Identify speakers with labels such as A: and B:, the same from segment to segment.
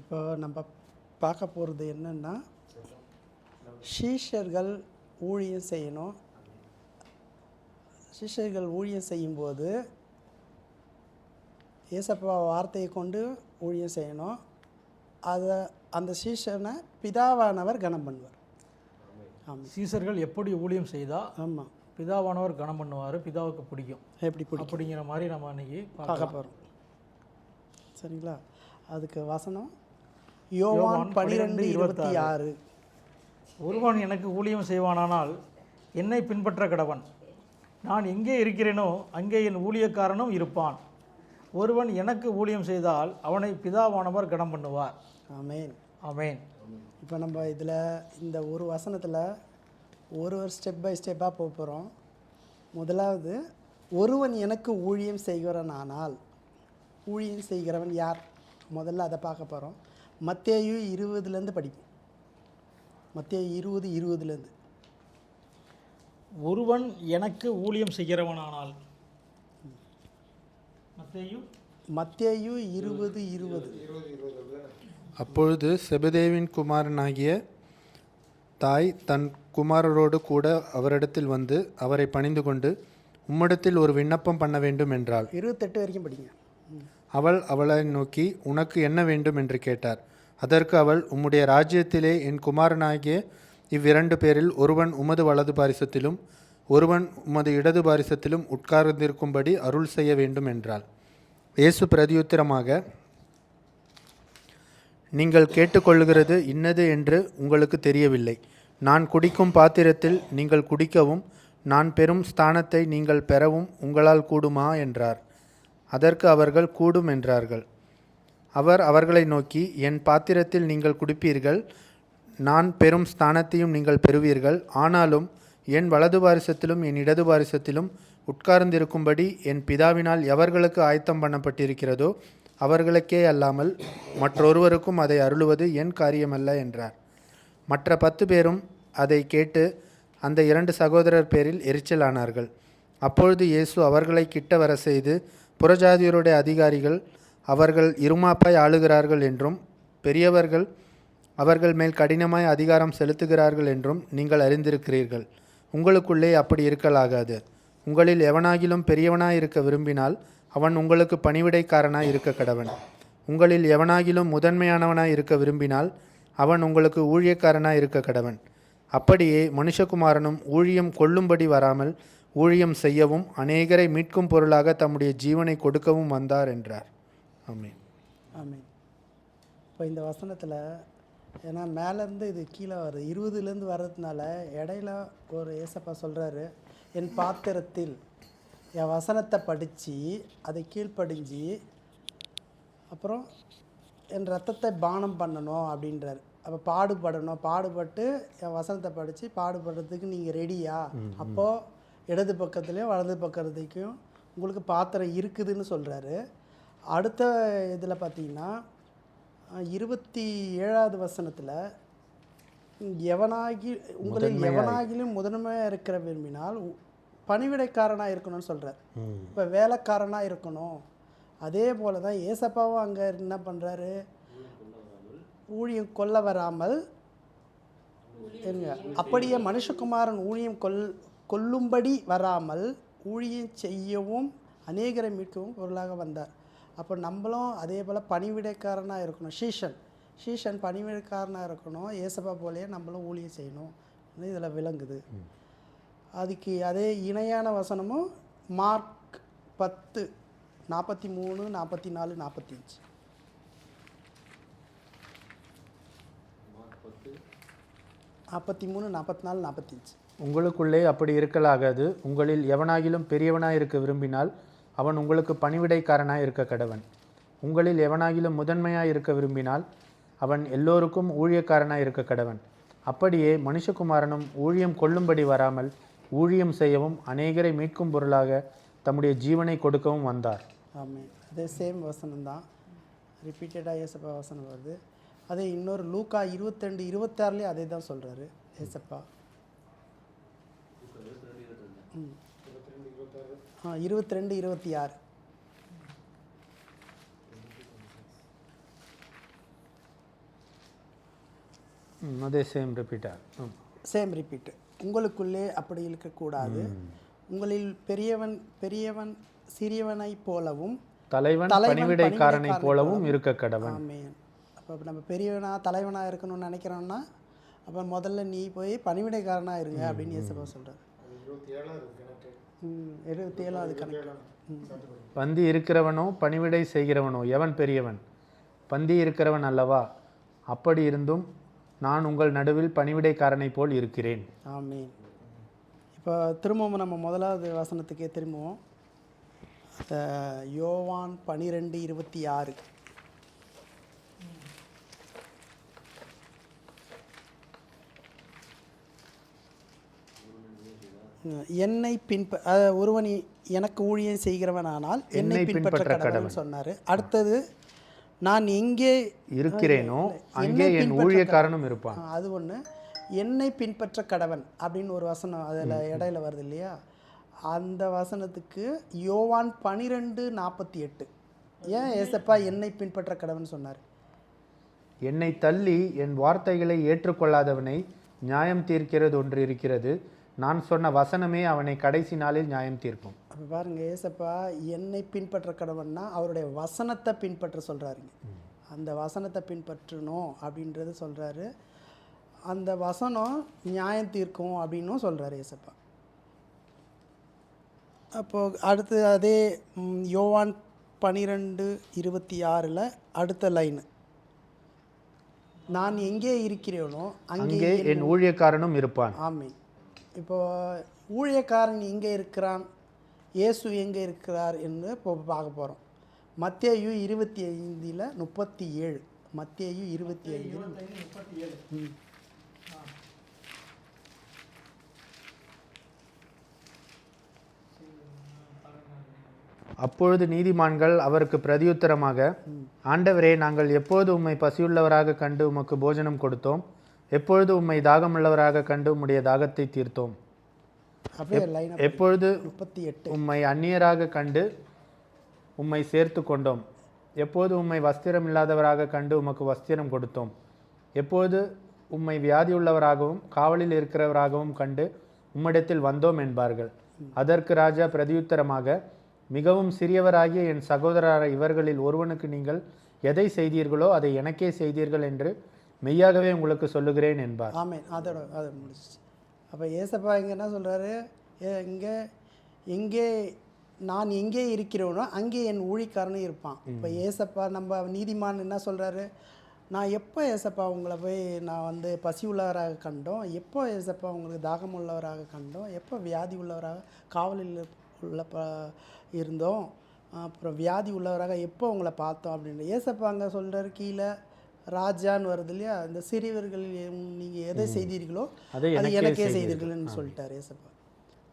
A: இப்போ நம்ம பார்க்க போகிறது என்னென்னா சீஷர்கள் ஊழியம் செய்யணும். சீஷர்கள் ஊழியம் செய்யும்போது ஏசப்பா வார்த்தையை கொண்டு ஊழியம் செய்யணும். அதை அந்த சீஷனை பிதாவானவர் கனம் பண்ணுவார். ஆமாம்.
B: சீசர்கள் எப்படி ஊழியம் செய்தால்
A: ஆமாம்.
B: பிதாவானவர் கனம் பண்ணுவார் பிதாவுக்கு பிடிக்கும்.
A: எப்படி பிடிக்கும்?
B: அப்படிங்கிற மாதிரி நம்ம அன்னைக்கு
A: பார்க்க போகிறோம் சரிங்களா? அதுக்கு வசனம் யோவான் பனிரெண்டு இருபத்தி ஆறு.
B: ஒருவன் எனக்கு ஊழியம் செய்வானானால் என்னை பின்பற்ற கடவன். நான் எங்கே இருக்கிறேனோ அங்கே என் ஊழியக்காரனும் இருப்பான். ஒருவன் எனக்கு ஊழியம் செய்தால் அவனை பிதாவானவர் கனம் பண்ணுவார்.
A: ஆமென்.
B: ஆமென்.
A: இப்போ நம்ம இதில் இந்த ஒரு வசனத்தில் ஒரு ஒரு ஸ்டெப் பை ஸ்டெப்பாக போக போகிறோம். முதலாவது ஒருவன் எனக்கு ஊழியம் செய்கிறவன் ஆனால் ஊழியம் செய்கிறவன் யார்? முதல்ல அதை பார்க்க போகிறோம். மத்தேயு இருபதுலேருந்து படிப்போம் மத்தேயு இருபது இருபதுலேருந்து.
B: ஒருவன் எனக்கு ஊழியம் செய்கிறவனானால். மத்தேயு?
A: மத்தேயு இருபது இருபது.
C: அப்பொழுது செபதேவின் குமாரனாகிய தாய் தன் குமாரரோடு கூட அவரிடத்தில் வந்து அவரை பணிந்து கொண்டு உம்மிடத்தில் ஒரு விண்ணப்பம் பண்ண வேண்டும் என்றாள்.
A: இருபத்தெட்டு வரைக்கும் படிங்க.
C: அவள் அவளை நோக்கி உனக்கு என்ன வேண்டும்? என்று கேட்டார். அதற்கு அவள் உம்முடைய ராஜ்யத்திலே என் குமாரனாகிய இவ்விரண்டு பேரில் ஒருவன் உமது வலது பாரிசத்திலும் ஒருவன் உமது இடது பாரிசத்திலும் உட்கார்ந்திருக்கும்படி அருள் செய்ய வேண்டும் என்றாள். இயேசு பிரதியுத்திரமாக நீங்கள் கேட்டுக்கொள்கிறது இன்னது என்று உங்களுக்கு தெரியவில்லை. நான் குடிக்கும் பாத்திரத்தில் நீங்கள் குடிக்கவும் நான் பெறும் ஸ்தானத்தை நீங்கள் பெறவும் உங்களால் கூடுமா என்றார். அதற்கு அவர்கள் கூடும் என்றார்கள். அவர் அவர்களை நோக்கி என் பாத்திரத்தில் நீங்கள் குடிப்பீர்கள் நான் பெறும் ஸ்தானத்தையும் நீங்கள் பெறுவீர்கள். ஆனாலும் என் வலது பாரிசத்திலும் என் இடது பாரிசத்திலும் உட்கார்ந்திருக்கும்படி என் பிதாவினால் எவர்களுக்கு ஆயத்தம் பண்ணப்பட்டிருக்கிறதோ அவர்களுக்கே அல்லாமல் மற்றொருவருக்கும் அதை அருளுவது என் காரியமல்ல என்றார். மற்ற பத்து பேரும் அதை கேட்டு அந்த இரண்டு சகோதரர் பேரில் எரிச்சலானார்கள். அப்பொழுது இயேசு அவர்களை கிட்ட வர செய்து புறஜாதியருடைய அதிகாரிகள் அவர்கள் இருமாப்பாய் ஆளுகிறார்கள் என்றும் பெரியவர்கள் அவர்கள் மேல் கடினமாய் அதிகாரம் செலுத்துகிறார்கள் என்றும் நீங்கள் அறிந்திருக்கிறீர்கள். உங்களுக்குள்ளே அப்படி இருக்கலாகாது. உங்களில் எவனாகிலும் பெரியவனாய் இருக்க விரும்பினால் அவன் உங்களுக்கு பணிவிடைக்காரனாய் இருக்க கடவன். உங்களில் எவனாகிலும் முதன்மையானவனாய் இருக்க விரும்பினால் அவன் உங்களுக்கு ஊழியக்காரனாய் இருக்க கடவன். அப்படியே மனுஷகுமாரனும் ஊழியம் கொள்ளும்படி வராமல் ஊழியம் செய்யவும் அநேகரை மீட்கும் பொருளாக தம்முடைய ஜீவனை கொடுக்கவும் வந்தார் என்றார். ஆமென்.
A: ஆமென். இப்போ இந்த வசனத்தில் ஏன்னா மேலேருந்து இது கீழே வருது. இருபதுலேருந்து வர்றதுனால இடையில ஒரு ஏசப்பா சொல்கிறாரு என் பாத்திரத்தில் என் வசனத்தை படித்து அதை கீழ்ப்படிஞ்சு அப்புறம் என் ரத்தத்தை பானம் பண்ணணும் அப்படின்றார். அப்போ பாடுபடணும். பாடுபட்டு என் வசனத்தை படித்து பாடுபடுறதுக்கு நீங்கள் ரெடியா? அப்போது இடது பக்கத்துலேயும் வலது பக்கத்துலேயும் உங்களுக்கு பாத்திரம் இருக்குதுன்னு சொல்கிறாரு அடுத்த இதில் பார்த்தீங்கன்னா இருபத்தி ஏழாவது வசனத்தில் எவனாகி உங்களில் எவனாகிலும் முதன்மையாக இருக்கிற விரும்பினால் பணிவிடைக்காரனாக இருக்கணும்னு சொல்கிறார் இப்போ வேலைக்காரனாக இருக்கணும். அதே போல தான் ஏசப்பாவும் அங்கே என்ன பண்ணுறாரு ஊழியம் கொல்ல வராமல் அப்படியே மனுஷகுமாரன் ஊழியம் கொல் கொல்லும்படி வராமல் ஊழியம் செய்யவும் அநேகரை மீட்கவும் பொருளாக வந்தார். அப்போ நம்மளும் அதே போல் பணிவிடைக்காரனாக இருக்கணும். ஷீஷன் ஷீஷன் பணிவிடைக்காரனாக இருக்கணும். ஏசப்பா போலயே நம்மளும் ஊழியம் செய்யணும். இதில் விளங்குது. அதுக்கு அதே இணையான வசனமும் மார்க் பத்து நாற்பத்தி மூணு நாற்பத்தி நாலு நாற்பத்தி அஞ்சு நாற்பத்தி மூணு நாற்பத்தி நாலு நாற்பத்தஞ்சு
C: உங்களுக்குள்ளே அப்படி இருக்கலாகாது உங்களில் எவனாகிலும் பெரியவனாய் இருக்க விரும்பினால் அவன் உங்களுக்கு பணிவிடைக்காரனாய் இருக்க கடவன். உங்களில் எவனாகிலும் முதன்மையாய் இருக்க விரும்பினால் அவன் எல்லோருக்கும் ஊழியக்காரனாய் இருக்க கடவன். அப்படியே மனுஷகுமாரனும் ஊழியம் கொள்ளும்படி வராமல் ஊழியம் செய்யவும் அநேகரை மீட்கும் பொருளாக தம்முடைய ஜீவனை கொடுக்கவும் வந்தார்.
A: ஆமாம் அதே சேம் வசனம் தான் ரிப்பீட்டடாக ஏசப்பா வசனம் வருது. அதே இன்னொரு லூக்கா இருபத்தெண்டு இருபத்தாறுலேயே அதே தான் சொல்கிறாரு ஏசப்பா ம். இருபத்தி ரெண்டு இருபத்தி ஆறு
C: ம், அதே சேம் ரிப்பீட்டா ம்.
A: சேம் ரிப்பீட் உங்களுக்குள்ளே அப்படி இருக்கக்கூடாது. உங்களில் பெரியவன் பெரியவன் சிறியவனைப் போலவும்
C: தலைவன் பணிவிடைக்காரனை
A: பணிவிடைக்காரனைப்
C: போலவும் இருக்க கடவன்.
A: ஆமென். அப்போ நம்ம பெரியவனா தலைவனாக இருக்கணும்னு நினைக்கிறோம்னா அப்போ முதல்ல நீ போய் பணிவிடைக்காரனாக இருங்க அப்படின்னு இயேசுப்பா சொல்கிறார் இருபத்தி ஏழாவது கணக்கு.
C: பந்தி இருக்கிறவனோ பணிவிடை செய்கிறவனோ எவன் பெரியவன்? பந்தி இருக்கிறவன் அல்லவா? அப்படி இருந்தும் நான் உங்கள் நடுவில் பணிவிடைக்காரனைப் போல் இருக்கிறேன்.
A: ஆமீன். இப்போ திரும்பவும் நம்ம முதலாவது வசனத்துக்கே திரும்புவோம். யோவான் பனிரெண்டு இருபத்தி ஆறு. என்னை பின்ப ஒருவன் எனக்கு ஊழியம் செய்கிறவனானால் என்னை
C: என்னை
A: பின்பற்ற கடவுள்னு சொன்னார். அடுத்தது நான் எங்கே
C: இருக்கிறேனோ அங்கே என் ஊழியக்காரனும் இருப்பான்.
A: அது ஒன்று என்னை பின்பற்ற கடவன் அப்படின்னு ஒரு வசனம் அதில் இடையில வருது இல்லையா? அந்த வசனத்துக்கு யோவான் பனிரெண்டு நாற்பத்தி எட்டு. ஏன் ஏசப்பா என்னை பின்பற்ற கடவன் சொன்னார்?
C: என்னை தள்ளி என் வார்த்தைகளை ஏற்றுக்கொள்ளாதவனை நியாயம் தீர்க்கிறது ஒன்று இருக்கிறது. நான் சொன்ன வசனமே அவனை கடைசி நாளில் நியாயம் தீர்க்கும்.
A: அப்போ பாருங்க ஏசப்பா என்னை பின்பற்ற கடவன்னா அவருடைய வசனத்தை பின்பற்ற சொல்கிறாருங்க அந்த வசனத்தை பின்பற்றணும் அப்படின்றது சொல்கிறாரு அந்த வசனம் நியாயம் தீர்க்கும் அப்படின்னும் சொல்கிறாரு ஏசப்பா. அப்போது அடுத்து அதே யோவான் பனிரெண்டு இருபத்தி ஆறில் அடுத்த லைன் நான் எங்கே இருக்கிறேனோ அங்கே
C: என் ஊழியக்காரனும் இருப்பான்.
A: ஆமென். இப்போ ஊழியக்காரன் எங்கே இருக்கிறான் இயேசு எங்கே இருக்கிறார் என்று இப்போ பார்க்க போகிறோம் மத்தேயு இருபத்தி ஐந்தில் முப்பத்தி ஏழு மத்தேயு இருபத்தி ஐந்தில்
B: முப்பத்தி ஏழு
A: ம்
C: அப்பொழுது நீதிமான்கள் அவருக்கு பிரதியுத்தரமாக ஆண்டவரே நாங்கள் எப்போது உம்மை பசியுள்ளவராக கண்டு உமக்கு போஜனம் கொடுத்தோம்? எப்பொழுது உம்மை தாகமுள்ளவராக கண்டு உம்முடைய தாகத்தை தீர்த்தோம்? எப்பொழுது
A: முப்பத்தி எட்டு.
C: உம்மை அந்நியராக கண்டு உம்மை சேர்த்து கொண்டோம்? எப்போது உம்மை வஸ்திரம் இல்லாதவராக கண்டு உமக்கு வஸ்திரம் கொடுத்தோம்? எப்போது உம்மை வியாதியுள்ளவராகவும் காவலில் இருக்கிறவராகவும் கண்டு உம்மிடத்தில் வந்தோம் என்பார்கள். அதற்கு ராஜா பிரதியுத்தரமாக மிகவும் சிறியவராகிய என் சகோதரர் இவர்களில் ஒருவனுக்கு நீங்கள் எதை செய்தீர்களோ அதை எனக்கே செய்தீர்கள் என்று மெய்யாகவே உங்களுக்கு சொல்லுகிறேன் என்பார்.
A: ஆமென். அதோட அது முடிச்சிச்சு அப்போ ஏசப்பா இங்கே என்ன சொல்கிறாரு இங்கே எங்கே நான் எங்கே இருக்கிறேனோ அங்கே என் ஊழிக்காரனும் இருப்பான். இப்போ ஏசப்பா நம்ம நீதிமான் என்ன சொல்கிறாரு நான் எப்போ ஏசப்பா உங்களை போய் நான் வந்து பசி உள்ளவராக கண்டோம்? எப்போ ஏசப்பா உங்களுக்கு தாகம் உள்ளவராக கண்டோம்? எப்போ வியாதி உள்ளவராக காவலில் உள்ள ப இருந்தோம்? அப்புறம் வியாதி உள்ளவராக எப்போ உங்களை பார்த்தோம் அப்படின்னு. ஏசப்பா அங்கே சொல்கிறாரு கீழே ராஜான்னு வருது இல்லையா? இந்த சிறியவர்களில் நீங்கள் எதை செய்தீர்களோ
C: அதை எனக்கே
A: எனக்கே
C: செய்தீர்கள்.
A: செய்தீர்கள்னு சொல்லிட்டார் ஏசப்பா.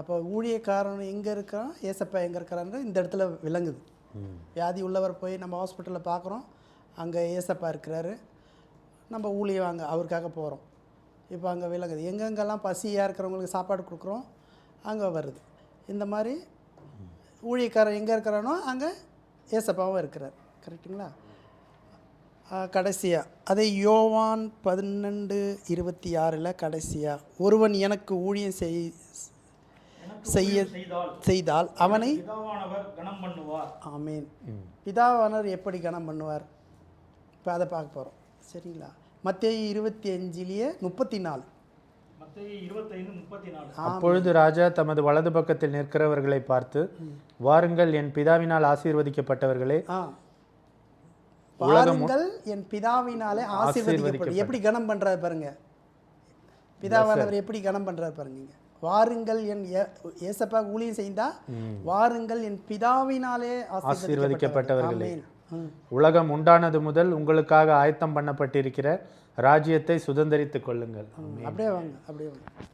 A: அப்போ ஊழியக்காரன் எங்கே இருக்கிறான்? ஏசப்பா எங்கே இருக்கிறான்னு இந்த இடத்துல விளங்குது. வியாதி உள்ளவர் போய் நம்ம ஹாஸ்பிட்டலில் பார்க்குறோம். அங்கே ஏசப்பா இருக்கிறாரு. நம்ம ஊழியம் அங்கே அவருக்காக போகிறோம் இப்போ அங்கே விளங்குது. எங்கெங்கெல்லாம் பசியாக இருக்கிறவங்களுக்கு சாப்பாடு கொடுக்குறோம் அங்கே வருது. இந்த மாதிரி ஊழியக்காரன் எங்கே இருக்கிறானோ அங்கே ஏசப்பாவும் இருக்கிறார். கரெக்டுங்களா கடைசியாக அதே யோவான் பதினெண்டு இருபத்தி ஆறில் கடைசியாக ஒருவன் எனக்கு ஊழியம் செய் செய்ய
B: செய்தால்
A: அவனை
B: பிதாவானவர் கனம் பண்ணுவார்.
A: ஆமீன். பிதாவானவர் எப்படி கனம் பண்ணுவார்? இப்போ அதை பார்க்க போகிறோம் சரிங்களா? மத்தேயு இருபத்தி அஞ்சிலேயே முப்பத்தி நாலு
C: அப்பொழுது ராஜா தமது வலது பக்கத்தில் நிற்கிறவர்களை பார்த்து வாருங்கள் என் பிதாவினால் ஆசீர்வதிக்கப்பட்டவர்களே
A: ஆ வாருங்கள் என் பிதாவினாலே ஆசீர்வதிக்கப்படும் எப்படி கனம் பண்றாரு பாருங்க. பிதாவானவர் எப்படி கனம் பண்றாரு பாருங்க. வாருங்கள் என் ஏசப்பா ஊழியம் செய்தா வாருங்கள் என் பிதாவினாலே
C: ஆசீர்வதிக்கப்பட்டவர்களே. உலகம் உண்டானது முதல் உங்களுக்காக ஆயத்தம் பண்ணப்பட்டிருக்கிற ராஜ்யத்தை சுதந்தரித்துக் கொள்ளுங்கள்.
A: அப்படியே வாங்க அப்படியே வாங்க.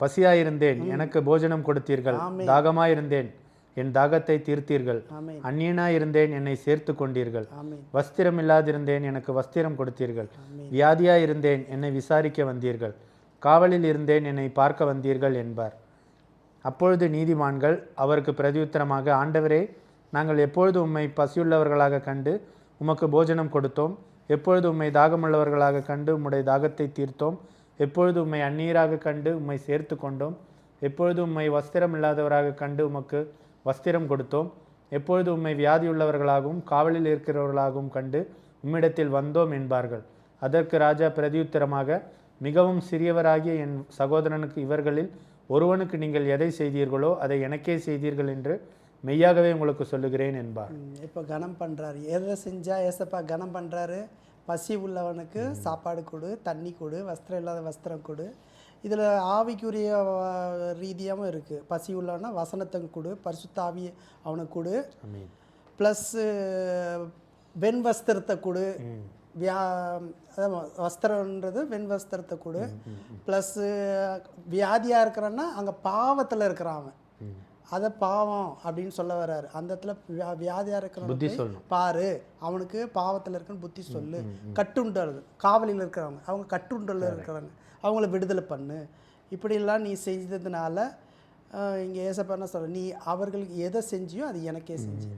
C: பசியாயிருந்தேன் எனக்கு போஜனம் கொடுத்தீர்கள் தாகமாயிருந்தேன். என் தாகத்தை தீர்த்தீர்கள்.
A: ஆமென்.
C: அந்நியனாயிருந்தேன் என்னை சேர்த்து கொண்டீர்கள். வஸ்திரம் இல்லாதிருந்தேன் எனக்கு வஸ்திரம் கொடுத்தீர்கள். வியாதியாயிருந்தேன் என்னை விசாரிக்க வந்தீர்கள். காவலில் இருந்தேன் என்னை பார்க்க வந்தீர்கள் என்பார். அப்பொழுது நீதிமான்கள் அவருக்கு பிரதியுத்தரமாக ஆண்டவரே நாங்கள் எப்பொழுது உம்மை பசியுள்ளவர்களாக கண்டு உமக்கு போஜனம் கொடுத்தோம்? எப்பொழுது உம்மை தாகமுள்ளவர்களாக கண்டு உம்முடைய தாகத்தை தீர்த்தோம்? எப்பொழுது உம்மை அந்நீராக கண்டு உம்மை சேர்த்து கொண்டோம்? எப்பொழுது உம்மை வஸ்திரம் இல்லாதவராக கண்டு உமக்கு வஸ்திரம் கொடுத்தோம். எப்பொழுது உம்மை வியாதியுள்ளவர்களாகவும் காவலில் இருக்கிறவர்களாகவும் கண்டு உம்மிடத்தில் வந்தோம் என்பார்கள். அதற்கு ராஜா பிரதியுத்தரமாக மிகவும் சிறியவராகிய என் சகோதரனுக்கு இவர்களில் ஒருவனுக்கு நீங்கள் எதை செய்தீர்களோ அதை எனக்கே செய்தீர்கள் என்று மெய்யாகவே உங்களுக்கு சொல்லுகிறேன் என்பார்.
A: இப்போ கனம் பண்ணுறாரு எதை செஞ்சால் ஏசப்பா கனம் பண்ணுறாரு பசி உள்ளவனுக்கு சாப்பாடு கொடு தண்ணி கொடு வஸ்திரம் இல்லாத வஸ்திரம் கொடு. இதில் ஆவிக்குரிய ரீதியாகவும் இருக்குது பசி உள்ளவனா வசனத்தை கொடு பரிசுத்த ஆவி அவனுக்கு கொடு. ப்ளஸ்ஸு வெண் வஸ்திரத்தை கொடு. வியா வஸ்திரன்றது வெண் வஸ்திரத்தை கொடு. ப்ளஸ்ஸு வியாதியாக இருக்கிறான்னா அங்கே பாவத்தில் இருக்கிறான் அவன். அதை பாவம் அப்படின்னு சொல்ல வர்றாரு. அந்த இடத்துல வியா வியாதியாக
C: சொல்லணும்.
A: பாரு அவனுக்கு பாவத்தில் இருக்குன்னு புத்தி சொல்லு. கட்டுண்டல் காவலில் இருக்கிறவங்க. அவங்க கட்டுண்டல் இருக்கிறாங்க அவங்கள விடுதலை பண்ணு. இப்படியெல்லாம் நீ செஞ்சதுனால இங்கே ஏசப்பா என்ன சொல்ற நீ அவர்களுக்கு எதை செஞ்சியோ அது எனக்கே செஞ்சு.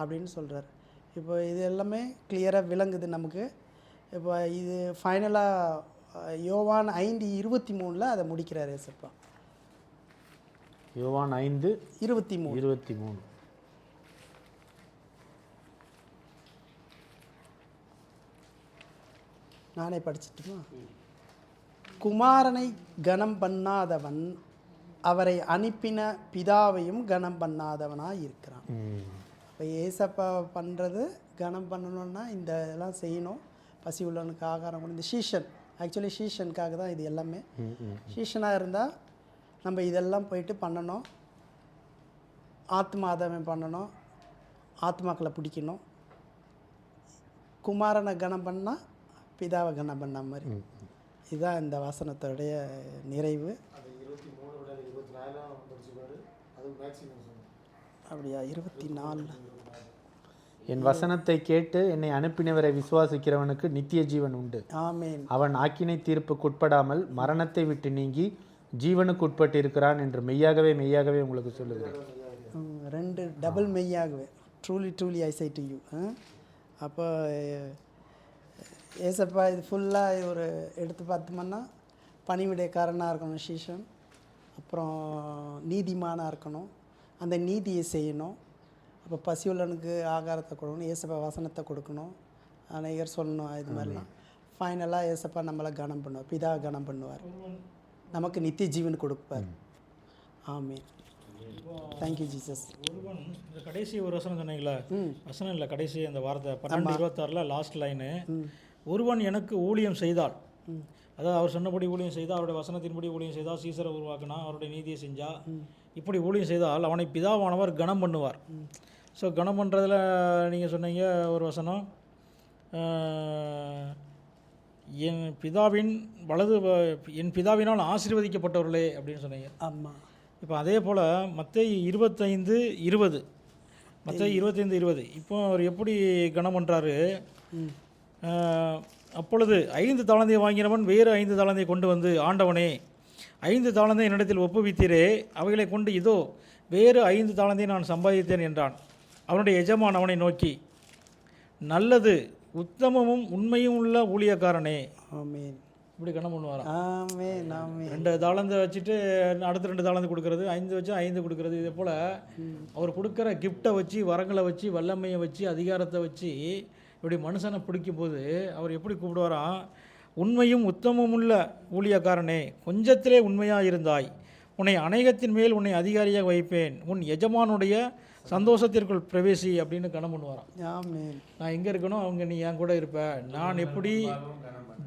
A: அப்படின்னு சொல்கிறார் இப்போ இது எல்லாமே கிளியராக விளங்குது நமக்கு. இப்போ இது ஃபைனலாக யோவான் ஐந்து இருபத்தி மூணில் அதை முடிக்கிறார் ஏசப்பா.
C: யோவான் ஐந்து
A: இருபத்தி மூணு.
C: இருபத்தி மூணு.
A: நானே படிச்சிட்டுமா? குமாரனை கனம் பண்ணாதவன் அவரை அனுப்பின பிதாவையும் கனம் பண்ணாதவனாக இருக்கிறான் இப்போ ஏசப்பா பண்ணுறது கனம் பண்ணணும்னா இந்த இதெல்லாம் செய்யணும். பசி உள்ளவனுக்கு ஆகாரம் இந்த சீஷன். ஆக்சுவலி சீஷனுக்காக தான் இது எல்லாமே. சீஷனாக இருந்தால் நம்ம இதெல்லாம் போயிட்டு பண்ணணும். ஆத்மாதவன் பண்ணணும். ஆத்மாக்களை பிடிக்கணும். குமாரனை கனம் பண்ணால் பிதாவை கனம் பண்ண மாதிரி. இதுதான் இந்த வசனத்தோடைய நிறைவு. அப்படியா? இருபத்தி நாலு.
C: என் வசனத்தை கேட்டு என்னை அனுப்பினவரை விசுவாசிக்கிறவனுக்கு நித்திய ஜீவன் உண்டு.
A: ஆமேன்.
C: அவன் ஆக்கினை தீர்ப்புக்குட்படாமல் மரணத்தை விட்டு நீங்கி ஜீவனுக்கு உட்பட்டு இருக்கிறான் என்று மெய்யாகவே மெய்யாகவே உங்களுக்கு சொல்லுகிறேன்.
A: ரெண்டு டபுள் மெய்யாகவே. Truly truly I say to you அப்போ ஏசப்பா இது ஃபுல்லாக ஒரு எடுத்து பார்த்தோம்னா பணிவிடைக்காரனாக இருக்கணும் சீஷன் அப்புறம் நீதிமானாக இருக்கணும். அந்த நீதியை செய்யணும். அப்போ பசியுள்ளனுக்கு ஆகாரத்தை கொடுக்கணும் ஏசப்பா வசனத்தை கொடுக்கணும். அநேகர் சொல்லணும் இது மாதிரிலாம். ஃபைனலாக ஏசப்பா நம்மளை கனம் பண்ணுவார் பிதா கனம் பண்ணுவார். நமக்கு நித்திய ஜீவன் கொடுப்பார். ஆமீன். தேங்க்யூ ஜீசஸ்
B: ஒருவன் இந்த கடைசி ஒரு வசனம் சொன்னீங்களா?
A: ம்.
B: வசனம் இல்லை கடைசி அந்த வார்த்தை. பன்னெண்டு இருபத்தாறில் லாஸ்ட் லைனு ஒருவன் எனக்கு ஊழியம் செய்தால் அதாவது அவர் சொன்னபடி ஊழியம் செய்தால் அவருடைய வசனத்தின்படி ஊழியம் செய்தால் சீசரை உருவாக்கினா அவருடைய நீதியை செஞ்சா இப்படி ஊழியம் செய்தால் அவனை பிதாவானவர் கனம் பண்ணுவார். ஸோ கனம் பண்ணுறதுல நீங்கள் சொன்னீங்க ஒரு வசனம். என் பிதாவின் வலது என் பிதாவினால் ஆசீர்வதிக்கப்பட்டவர்களே அப்படின்னு சொன்னீங்க.
A: ஆமாம்
B: இப்போ அதே போல் மத்தேயு இருபத்தைந்து இருபது. மத்தேயு இருபத்தைந்து இருபது. இப்போ அவர் எப்படி கனம் பண்ணுறாரு அப்பொழுது ஐந்து தாளந்தை வாங்கினவன் வேறு ஐந்து தாளந்தை கொண்டு வந்து ஆண்டவனே ஐந்து தாளந்தை என்னிடத்தில் ஒப்புவித்தீரே அவைகளை கொண்டு இதோ வேறு ஐந்து தாளந்தை நான் சம்பாதித்தேன் என்றான். அவனுடைய எஜமான் அவனை நோக்கி நல்லது உத்தமமும் உண்மையும் உள்ள ஊழியக்காரனே.
A: ஆமீன்.
B: இப்படி கனம் பண்ணுவாராம் ரெண்டு தாளந்தை வச்சுட்டு அடுத்த ரெண்டு தாளந்து கொடுக்கறது ஐந்து வச்சு ஐந்து கொடுக்கறது இதே போல் அவர் கொடுக்குற கிஃப்ட்டை வச்சு வரங்களை வச்சு வல்லமையை வச்சு அதிகாரத்தை வச்சு இப்படி மனுஷனை பிடிக்கும்போது அவர் எப்படி கூப்பிடுவாராம் உண்மையும் உத்தமமுள்ள ஊழியக்காரனே கொஞ்சத்திலே உண்மையாக இருந்தாய். உன்னை அநேகத்தின் மேல் உன்னை அதிகாரியாக வைப்பேன். உன் எஜமானுடைய சந்தோஷத்திற்குள் பிரவேசி அப்படின்னு கனம் பண்ணுவாராம்.
A: ஆமேன்.
B: நான் எங்கே இருக்கணும்? அவங்க நீ என் கூட இருப்ப. நான் எப்படி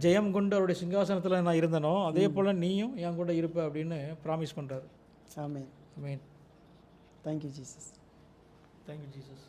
B: ஜெயம் கொண்டு அவருடைய சிங்காசனத்தில் நான் இருந்தனோ அதே போல் நீயும் என் கூட இருப்ப அப்படின்னு ப்ராமிஸ் பண்ணுறாரு
A: ஆமேன்.
B: I mean
A: thank you Jesus
B: thank you Jesus